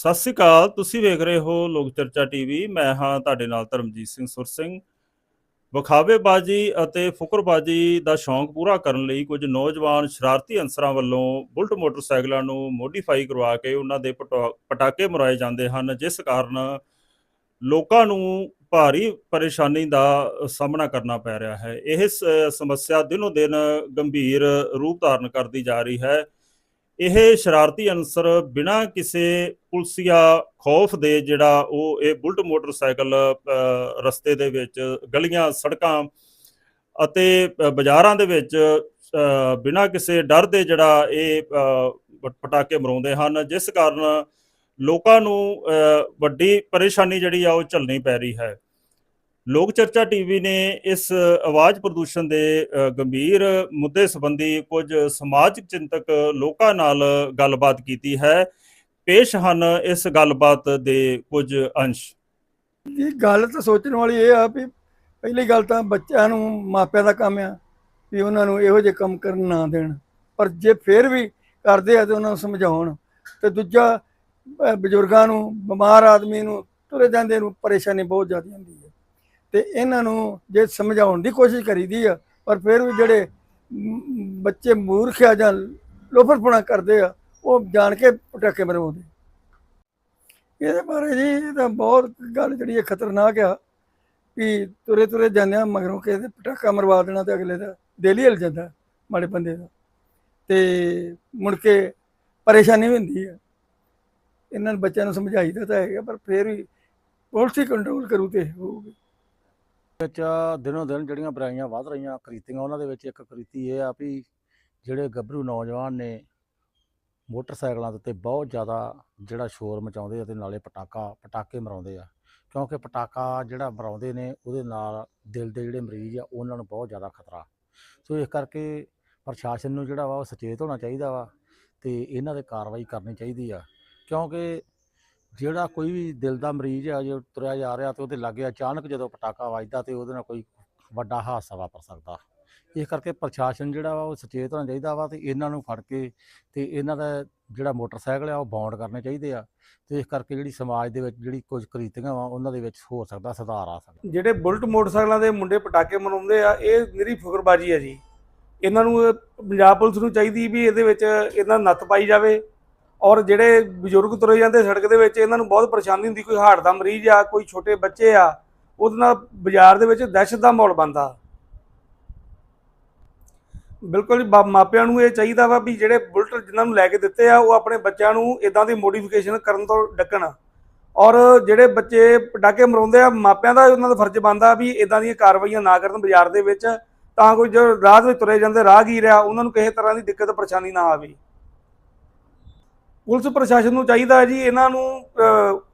ਸਤਿ ਸ੍ਰੀ ਅਕਾਲ, ਤੁਸੀਂ ਵੇਖ ਰਹੇ ਹੋ ਲੋਕ ਚਰਚਾ ਟੀਵੀ। ਮੈਂ ਹਾਂ ਤੁਹਾਡੇ ਨਾਲ ਧਰਮਜੀਤ ਸਿੰਘ ਸੁਰ ਸਿੰਘ। ਵਿਖਾਵੇਬਾਜ਼ੀ ਅਤੇ ਫੁਕਰਬਾਜ਼ੀ ਦਾ ਸ਼ੌਂਕ ਪੂਰਾ ਕਰਨ ਲਈ ਕੁਝ ਨੌਜਵਾਨ ਸ਼ਰਾਰਤੀ ਅਨਸਰਾਂ ਵੱਲੋਂ ਬੁਲਟ ਮੋਟਰਸਾਈਕਲਾਂ ਨੂੰ ਮੋਡੀਫਾਈ ਕਰਵਾ ਕੇ ਉਹਨਾਂ ਦੇ ਪਟਾ- ਪਟਾਕੇ ਮਰਾਏ ਜਾਂਦੇ ਹਨ, ਜਿਸ ਕਾਰਨ ਲੋਕਾਂ ਨੂੰ ਭਾਰੀ ਪਰੇਸ਼ਾਨੀ ਦਾ ਸਾਹਮਣਾ ਕਰਨਾ ਪੈ ਰਿਹਾ ਹੈ। ਇਹ ਸ- ਸਮੱਸਿਆ ਦਿਨੋ ਦਿਨ ਗੰਭੀਰ ਰੂਪ ਧਾਰਨ ਕਰਦੀ ਜਾ ਰਹੀ ਹੈ। ਇਹ ਸ਼ਰਾਰਤੀ ਅਨਸਰ ਬਿਨਾਂ ਕਿਸੇ ਪੁਲਸੀਆ ਖੌਫ ਦੇ ਜਿਹੜਾ ਉਹ ਇਹ ਬੁਲਟ ਮੋਟਰਸਾਈਕਲ ਰਸਤੇ ਦੇ ਵਿੱਚ ਗਲੀਆਂ, ਸੜਕਾਂ ਅਤੇ ਬਾਜ਼ਾਰਾਂ ਦੇ ਵਿੱਚ ਬਿਨਾਂ ਕਿਸੇ ਡਰ ਦੇ ਜਿਹੜਾ ਇਹ ਪਟਾਕੇ ਮਰਾਉਂਦੇ ਹਨ, ਜਿਸ ਕਾਰਨ ਲੋਕਾਂ ਨੂੰ ਵੱਡੀ ਪਰੇਸ਼ਾਨੀ ਜਿਹੜੀ ਆ ਉਹ ਝੱਲਣੀ ਪੈ ਰਹੀ ਹੈ। ਲੋਕ ਚਰਚਾ ਟੀਵੀ ਨੇ ਇਸ ਆਵਾਜ਼ ਪ੍ਰਦੂਸ਼ਣ ਦੇ ਗੰਭੀਰ ਮੁੱਦੇ ਸੰਬੰਧੀ ਕੁਝ ਸਮਾਜਿਕ ਚਿੰਤਕ ਲੋਕਾਂ ਨਾਲ ਗੱਲਬਾਤ ਕੀਤੀ ਹੈ। ਪੇਸ਼ ਹਨ ਇਸ ਗੱਲਬਾਤ ਦੇ ਕੁਝ ਅੰਸ਼। ਇਹ ਗੱਲ ਤਾਂ ਸੋਚਣ ਵਾਲੀ ਇਹ ਆ ਵੀ ਪਹਿਲੀ ਗੱਲ ਤਾਂ ਬੱਚਿਆਂ ਨੂੰ, ਮਾਪਿਆਂ ਦਾ ਕੰਮ ਆ ਵੀ ਉਹਨਾਂ ਨੂੰ ਇਹੋ ਜਿਹੇ ਕੰਮ ਕਰਨ ਨਾ ਦੇਣ। ਪਰ ਜੇ ਫਿਰ ਵੀ ਕਰਦੇ ਆ ਤੇ ਉਹਨਾਂ ਨੂੰ ਸਮਝਾਉਣ। ਤੇ ਦੂਜਾ ਬਜ਼ੁਰਗਾਂ ਨੂੰ, ਬਿਮਾਰ ਆਦਮੀ ਨੂੰ ਤੁਰੇ ਜਾਂਦੇ ਨੂੰ ਪਰੇਸ਼ਾਨੀ ਬਹੁਤ ਜ਼ਿਆਦਾ ਹੁੰਦੀ ਤੇ ਇਹਨਾਂ ਨੂੰ ਜੇ ਸਮਝਾਉਣ ਦੀ ਕੋਸ਼ਿਸ਼ ਕਰੀਦੀ ਆ, ਪਰ ਫਿਰ ਵੀ ਜਿਹੜੇ ਬੱਚੇ ਮੂਰਖ ਆ ਜਾਂ ਲੋਫਰਪੁਣਾ ਕਰਦੇ ਆ, ਉਹ ਜਾਣ ਕੇ ਪਟਾਕੇ ਮਰਵਾਉਂਦੇ। ਇਹਦੇ ਬਾਰੇ ਜੀ ਇਹ ਤਾਂ ਬਹੁਤ ਗੱਲ ਜਿਹੜੀ ਹੈ ਖਤਰਨਾਕ ਆ ਵੀ ਤੁਰੇ ਤੁਰੇ ਜਾਂਦਿਆਂ ਮਗਰੋਂ ਕਿਸੇ ਦੇ ਪਟਾਕਾ ਮਰਵਾ ਦੇਣਾ ਤੇ ਅਗਲੇ ਦਾ ਦਿਲ ਹੀ ਹਿਲ ਜਾਂਦਾ ਮਾੜੇ ਬੰਦੇ ਦਾ। ਤੇ ਮੁੜ ਕੇ ਪਰੇਸ਼ਾਨੀ ਵੀ ਹੁੰਦੀ ਹੈ ਇਹਨਾਂ ਨੂੰ ਬੱਚਿਆਂ ਨੂੰ ਸਮਝਾਈਦਾ ਤਾਂ ਹੈਗਾ, ਪਰ ਫਿਰ ਵੀ ਪੁਲਿਸ ਹੀ ਕੰਟਰੋਲ ਕਰੂ ਤੇ ਹੋਊਗੀ। ਵਿੱਚ ਦਿਨੋ ਦਿਨ ਜਿਹੜੀਆਂ ਬੁਰਾਈਆਂ ਵੱਧ ਰਹੀਆਂ ਕ੍ਰੀਤੀਆਂ ਉਹਨਾਂ ਦੇ ਵਿੱਚ ਇੱਕ ਕ੍ਰੀਤੀ ਇਹ ਆ ਵੀ ਜਿਹੜੇ ਗੱਭਰੂ ਨੌਜਵਾਨ ਨੇ, ਮੋਟਰਸਾਈਕਲਾਂ ਦੇ ਉੱਤੇ ਬਹੁਤ ਜ਼ਿਆਦਾ ਜਿਹੜਾ ਸ਼ੋਰ ਮਚਾਉਂਦੇ ਆ ਤੇ ਨਾਲੇ ਪਟਾਕਾ, ਪਟਾਕੇ ਮਰਾਉਂਦੇ ਆ। ਕਿਉਂਕਿ ਪਟਾਕਾ ਜਿਹੜਾ ਮਰਾਉਂਦੇ ਨੇ, ਉਹਦੇ ਨਾਲ ਦਿਲ ਦੇ ਜਿਹੜੇ ਮਰੀਜ਼ ਆ, ਉਹਨਾਂ ਨੂੰ ਬਹੁਤ ਜ਼ਿਆਦਾ ਖਤਰਾ। ਸੋ ਇਸ ਕਰਕੇ ਪ੍ਰਸ਼ਾਸਨ ਨੂੰ ਜਿਹੜਾ ਵਾ ਉਹ ਸੁਚੇਤ ਹੋਣਾ ਚਾਹੀਦਾ ਵਾ ਤੇ ਇਹਨਾਂ ਤੇ ਕਾਰਵਾਈ ਕਰਨੀ ਚਾਹੀਦੀ ਆ। ਕਿਉਂਕਿ ਜਿਹੜਾ ਕੋਈ ਵੀ ਦਿਲ ਦਾ ਮਰੀਜ਼ ਆ, ਜੋ ਤੁਰਿਆ ਜਾ ਰਿਹਾ ਤੇ ਉਹਦੇ ਲਾਗੇ ਅਚਾਨਕ ਜਦੋਂ ਪਟਾਕਾ ਵੱਜਦਾ ਤੇ ਉਹਦੇ ਨਾਲ ਕੋਈ ਵੱਡਾ ਹਾਦਸਾ ਵਾਪਰ ਸਕਦਾ। ਇਸ ਕਰਕੇ ਪ੍ਰਸ਼ਾਸਨ ਜਿਹੜਾ ਵਾ ਉਹ ਸੁਚੇਤ ਹੋਣਾ ਚਾਹੀਦਾ ਵਾ ਤੇ ਇਹਨਾਂ ਨੂੰ ਫੜ ਕੇ ਤੇ ਇਹਨਾਂ ਦਾ ਜਿਹੜਾ ਮੋਟਰਸਾਈਕਲ ਆ ਉਹ ਬਾਉਂਡ ਕਰਨੇ ਚਾਹੀਦੇ ਆ ਤੇ ਇਸ ਕਰਕੇ ਜਿਹੜੀ ਸਮਾਜ ਦੇ ਵਿੱਚ ਜਿਹੜੀ ਕੁਝ ਕ੍ਰੀਤੀਆਂ ਵਾ ਉਹਨਾਂ ਦੇ ਵਿੱਚ ਹੋ ਸਕਦਾ ਸੁਧਾਰ ਆ ਸਕਦਾ। ਜਿਹੜੇ ਬੁਲਟ ਮੋਟਰਸਾਈਕਲਾਂ ਦੇ ਮੁੰਡੇ ਪਟਾਕੇ ਮਨਾਉਂਦੇ ਆ, ਇਹ ਮੇਰੀ ਫੁਕਰਬਾਜੀ ਹੈ ਜੀ। ਇਹਨਾਂ ਨੂੰ ਪੰਜਾਬ ਪੁਲਿਸ ਨੂੰ ਚਾਹੀਦੀ ਵੀ ਇਹਦੇ ਵਿੱਚ ਇਹਨਾਂ ਨੂੰ ਨੱਥ ਪਾਈ ਜਾਵੇ। ਔਰ ਜਿਹੜੇ ਬਜ਼ੁਰਗ ਤੁਰੇ ਜਾਂਦੇ ਸੜਕ ਦੇ ਵਿੱਚ, ਇਹਨਾਂ ਨੂੰ ਬਹੁਤ ਪਰੇਸ਼ਾਨੀ ਹੁੰਦੀ, ਕੋਈ ਹਾਰਟ ਦਾ ਮਰੀਜ਼ ਆ, ਕੋਈ ਛੋਟੇ ਬੱਚੇ ਆ, ਉਹਦੇ ਨਾਲ ਬਾਜ਼ਾਰ ਦੇ ਵਿੱਚ ਦਹਿਸ਼ਤ ਦਾ ਮਾਹੌਲ ਬਣਦਾ। ਬਿਲਕੁਲ ਹੀ ਬਾ- ਮਾਪਿਆਂ ਨੂੰ ਇਹ ਚਾਹੀਦਾ ਵਾ ਵੀ ਜਿਹੜੇ ਬੁਲਟ ਜਿਨ੍ਹਾਂ ਨੂੰ ਲੈ ਕੇ ਦਿੱਤੇ ਆ, ਉਹ ਆਪਣੇ ਬੱਚਿਆਂ ਨੂੰ ਇਦਾਂ ਦੀ ਮੋਡੀਫਿਕੇਸ਼ਨ ਕਰਨ ਤੋਂ ਡੱਕਣ। ਔਰ ਜਿਹੜੇ ਬੱਚੇ ਪਟਾਕੇ ਮਰਾਉਂਦੇ ਆ, ਮਾਪਿਆਂ ਦਾ ਉਹਨਾਂ ਦਾ ਫਰਜ਼ ਬਣਦਾ ਵੀ ਇਦਾਂ ਦੀਆਂ ਕਾਰਵਾਈਆਂ ਨਾ ਕਰਨ ਬਾਜ਼ਾਰ ਦੇ ਵਿੱਚ, ਤਾਂ ਕੋਈ ਜੋ ਰਾਹ ਦੇ ਵਿੱਚ ਤੁਰੇ ਜਾਂਦੇ ਰਾਹਗੀਰ ਆ, ਉਹਨਾਂ ਨੂੰ ਕਿਸੇ ਤਰ੍ਹਾਂ ਦੀ ਦਿੱਕਤ, ਪਰੇਸ਼ਾਨੀ ਨਾ ਆਵੇ। ਪੁਲਿਸ ਪ੍ਰਸ਼ਾਸਨ ਨੂੰ ਚਾਹੀਦਾ ਜੀ ਇਹਨਾਂ ਨੂੰ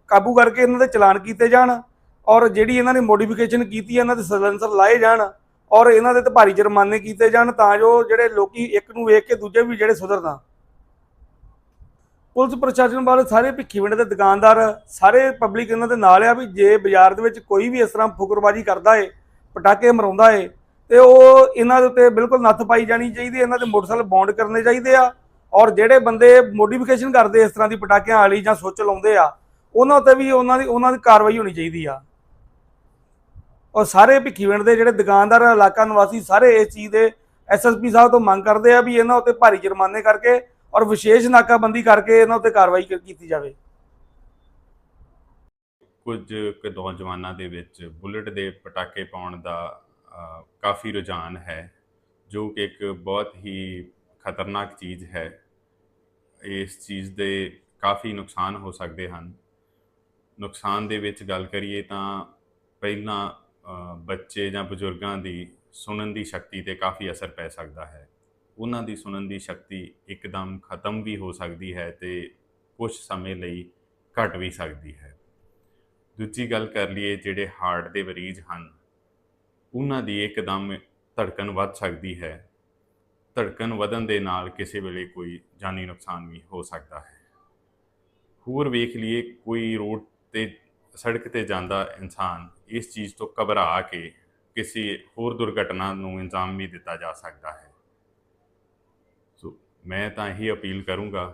ਕਾਬੂ ਕਰਕੇ ਇਹਨਾਂ ਦੇ ਚਲਾਨ ਕੀਤੇ ਜਾਣ ਔਰ ਜਿਹੜੀ ਇਹਨਾਂ ਨੇ ਮੋਡੀਫਿਕੇਸ਼ਨ ਕੀਤੀ ਹੈ ਇਹਨਾਂ ਦੇ ਸਲੈਂਸਰ ਲਾਏ ਜਾਣ ਔਰ ਇਹਨਾਂ ਦੇ ਤੇ ਭਾਰੀ ਜੁਰਮਾਨੇ ਕੀਤੇ ਜਾਣ ਤਾਂ ਜੋ ਜਿਹੜੇ ਲੋਕੀ ਇੱਕ ਨੂੰ ਵੇਖ ਕੇ ਦੂਜੇ ਵੀ ਜਿਹੜੇ ਸੁਧਰਨ। ਪੁਲਿਸ ਪ੍ਰਸ਼ਾਸਨ ਵਾਲੇ ਸਾਰੇ ਭਿੱਖੀਵਿੰਡ ਦੇ ਦੁਕਾਨਦਾਰ ਸਾਰੇ ਪਬਲਿਕ ਇਹਨਾਂ ਦੇ ਨਾਲ ਆ ਵੀ ਜੇ ਬਾਜ਼ਾਰ ਦੇ ਵਿੱਚ ਕੋਈ ਵੀ ਇਸ ਤਰ੍ਹਾਂ ਫੁਕਰਬਾਜੀ ਕਰਦਾ ਏ ਪਟਾਕੇ ਮਰਾਉਂਦਾ ਏ ਤੇ ਉਹ ਇਹਨਾਂ ਦੇ ਉੱਤੇ ਬਿਲਕੁਲ ਨੱਥ ਪਾਈ ਜਾਣੀ ਚਾਹੀਦੀ ਹੈ, ਇਹਨਾਂ ਦੇ ਮੋਟਰਸਾਈਕਲ ਬੌਂਡ ਕਰਨੇ ਚਾਹੀਦੇ ਆ। ਔਰ ਜਿਹੜੇ ਬੰਦੇ ਮੋਡੀਫਿਕੇਸ਼ਨ ਕਰਦੇ ਇਸ ਤਰ੍ਹਾਂ ਦੀ ਪਟਾਕਿਆਂ ਵਾਲੀ ਜਾਂ ਸੁੱਚ ਲਾਉਂਦੇ ਆ, ਉਹਨਾਂ ਉੱਤੇ ਵੀ ਉਹਨਾਂ ਦੀ ਉਹਨਾਂ ਦੀ ਕਾਰਵਾਈ ਹੋਣੀ ਚਾਹੀਦੀ ਆ। ਔਰ ਸਾਰੇ ਭਿੱਖੀਵਿੰਡ ਦੇ ਜਿਹੜੇ ਦੁਕਾਨਦਾਰ ਇਲਾਕਾ ਨਿਵਾਸੀ, ਸਾਰੇ ਇਸ ਚੀਜ਼ ਦੇ ਐਸਐਸਪੀ ਸਾਹਿਬ ਤੋਂ ਮੰਗ ਕਰਦੇ ਆ ਵੀ ਇਹਨਾਂ ਉੱਤੇ ਭਾਰੀ ਜੁਰਮਾਨੇ ਕਰਕੇ ਔਰ ਵਿਸ਼ੇਸ਼ ਨਾਕਾਬੰਦੀ ਕਰਕੇ ਇਹਨਾਂ ਉੱਤੇ ਕਾਰਵਾਈ ਕੀਤੀ ਜਾਵੇ। ਕੁਝ ਕੁ ਨੌਜਵਾਨਾਂ ਦੇ ਵਿੱਚ ਬੁਲਟ ਦੇ ਪਟਾਕੇ ਪਾਉਣ ਦਾ ਕਾਫੀ ਰੁਝਾਨ ਹੈ, ਜੋ ਕਿ ਇੱਕ ਬਹੁਤ ਹੀ ਖਤਰਨਾਕ ਚੀਜ਼ ਹੈ। ਇਸ ਚੀਜ਼ ਦੇ ਕਾਫੀ ਨੁਕਸਾਨ ਹੋ ਸਕਦੇ ਹਨ। ਨੁਕਸਾਨ ਦੇ ਵਿੱਚ ਗੱਲ ਕਰੀਏ ਤਾਂ ਪਹਿਲਾਂ ਬੱਚੇ ਜਾਂ ਬਜ਼ੁਰਗਾਂ ਦੀ ਸੁਣਨ ਦੀ ਸ਼ਕਤੀ ਤੇ ਕਾਫੀ ਅਸਰ ਪੈ ਸਕਦਾ ਹੈ। ਉਹਨਾਂ ਦੀ ਸੁਣਨ ਦੀ ਸ਼ਕਤੀ ਇੱਕਦਮ ਖਤਮ ਵੀ ਹੋ ਸਕਦੀ ਹੈ ਤੇ ਕੁਝ ਸਮੇਂ ਲਈ ਘਟ ਵੀ ਸਕਦੀ ਹੈ। ਦੂਜੀ ਗੱਲ ਕਰ ਲਈਏ ਜਿਹੜੇ ਹਾਰਟ ਦੇ ਮਰੀਜ਼ ਹਨ, ਉਹਨਾਂ ਦੀ ਇੱਕਦਮ ਧੜਕਣ ਵੱਧ ਸਕਦੀ ਹੈ। ਧੜਕਣ ਵਧਣ ਦੇ ਨਾਲ ਕਿਸੇ ਵੇਲੇ ਕੋਈ ਜਾਨੀ ਨੁਕਸਾਨ ਵੀ ਹੋ ਸਕਦਾ ਹੈ। ਹੋਰ ਵੇਖ ਲਈਏ, ਕੋਈ ਰੋਡ ਤੇ, ਸੜਕ ਤੇ ਜਾਂਦਾ ਇਨਸਾਨ ਇਸ ਚੀਜ਼ ਤੋਂ ਘਬਰਾ ਕੇ ਕਿਸੇ ਹੋਰ ਦੁਰਘਟਨਾ ਨੂੰ ਇੰਜਾਮ ਵੀ ਦਿੱਤਾ ਜਾ ਸਕਦਾ ਹੈ। ਸੋ ਮੈਂ ਤਾਂ ਇਹੀ ਅਪੀਲ ਕਰੂੰਗਾ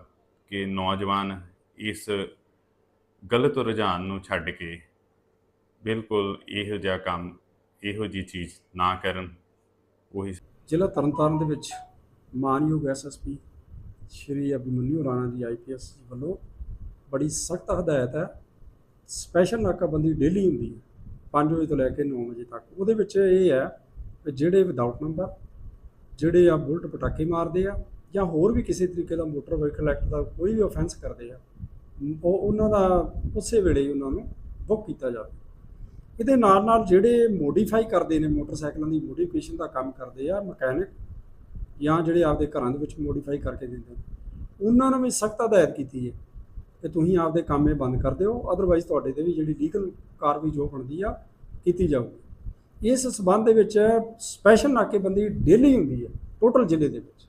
ਕਿ ਨੌਜਵਾਨ ਇਸ ਗਲਤ ਰੁਝਾਨ ਨੂੰ ਛੱਡ ਕੇ ਬਿਲਕੁਲ ਇਹੋ ਜਿਹਾ ਕੰਮ, ਇਹੋ ਜੀ ਚੀਜ਼ ਨਾ ਕਰਨ। ਉਹੀ ਜ਼ਿਲ੍ਹਾ ਤਰਨਤਾਰਨ ਦੇ ਵਿੱਚ ਮਾਨਯੋਗ ਐਸਐਸਪੀ ਸ਼੍ਰੀ ਅਭਿਮਨਿਊ ਰਾਣਾ ਜੀ ਆਈਪੀਐਸ ਵੱਲੋਂ ਬੜੀ ਸਖਤ ਹਦਾਇਤ ਹੈ। ਸਪੈਸ਼ਲ ਨਾਕਾਬੰਦੀ ਡੇਲੀ ਹੁੰਦੀ ਹੈ 5 ਵਜੇ ਤੋਂ ਲੈ ਕੇ 9 ਵਜੇ ਤੱਕ। ਉਹਦੇ ਵਿੱਚ ਇਹ ਹੈ ਕਿ ਜਿਹੜੇ ਵਿਦਆਊਟ ਨੰਬਰ ਜਿਹੜੇ ਆ ਬੁਲਟ ਪਟਾਕੇ ਮਾਰਦੇ ਆ ਜਾਂ ਹੋਰ ਵੀ ਕਿਸੇ ਤਰੀਕੇ ਦਾ ਮੋਟਰ ਵਹੀਕਲ ਐਕਟ ਦਾ ਕੋਈ ਵੀ ਆਫੈਂਸ ਕਰਦੇ ਆ, ਉਹ ਉਹਨਾਂ ਦਾ ਉਸੇ ਵੇਲੇ ਉਹਨਾਂ ਨੂੰ ਬੁੱਕ ਕੀਤਾ ਜਾਵੇ। ਇਹਦੇ ਨਾਲ ਨਾਲ ਜਿਹੜੇ ਮੋਡੀਫਾਈ ਕਰਦੇ ਨੇ ਮੋਟਰਸਾਈਕਲਾਂ ਦੀ ਮੋਡੀਫਿਕੇਸ਼ਨ ਦਾ ਕੰਮ ਕਰਦੇ ਆ ਮਕੈਨਿਕ ਜਾਂ ਜਿਹੜੇ ਆਪਦੇ ਘਰਾਂ ਦੇ ਵਿੱਚ ਮੋਡੀਫਾਈ ਕਰਕੇ ਦਿੰਦੇ ਉਹਨਾਂ ਨੂੰ ਵੀ ਸਖਤ ਹਦਾਇਤ ਕੀਤੀ ਹੈ ਕਿ ਤੁਸੀਂ ਆਪਦੇ ਕੰਮ ਬੰਦ ਕਰ ਦਿਓ ਅਦਰਵਾਈਜ਼ ਤੁਹਾਡੇ ਤੇ ਵੀ ਜਿਹੜੀ ਲੀਗਲ ਕਾਰਵਾਈ ਜੋ ਬਣਦੀ ਆ, ਕੀਤੀ ਜਾਊਗੀ। ਇਸ ਸਬੰਧ ਦੇ ਵਿੱਚ ਸਪੈਸ਼ਲ ਨਾਕੇਬੰਦੀ ਡੇਲੀ ਹੁੰਦੀ ਹੈ ਟੋਟਲ ਜ਼ਿਲ੍ਹੇ ਦੇ ਵਿੱਚ।